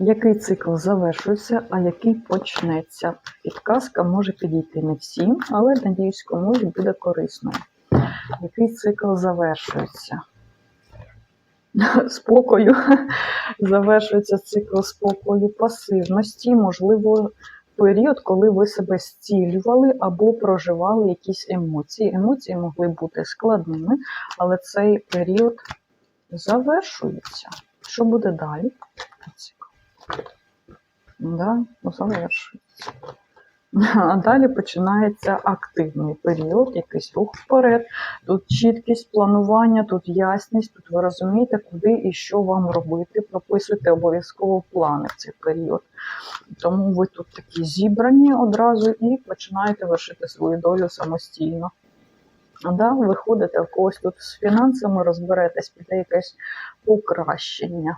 Який цикл завершується, а який почнеться? Підказка може підійти не всім, але надіюсь, комусь буде корисною. Який цикл завершується? Спокою. Завершується цикл спокою, пасивності, можливо, період, коли ви себе зцілювали або проживали якісь емоції. Емоції могли бути складними, але цей період завершується. Що буде далі? Цикл. Да, завершується. А далі починається активний період, якийсь рух вперед. Тут чіткість планування, тут ясність, тут ви розумієте, куди і що вам робити. Прописуйте обов'язково плани в цей період. Тому ви тут такі зібрані одразу і починаєте вершити свою долю самостійно. Да, виходите в когось тут з фінансами, розберетесь, піде якесь покращення.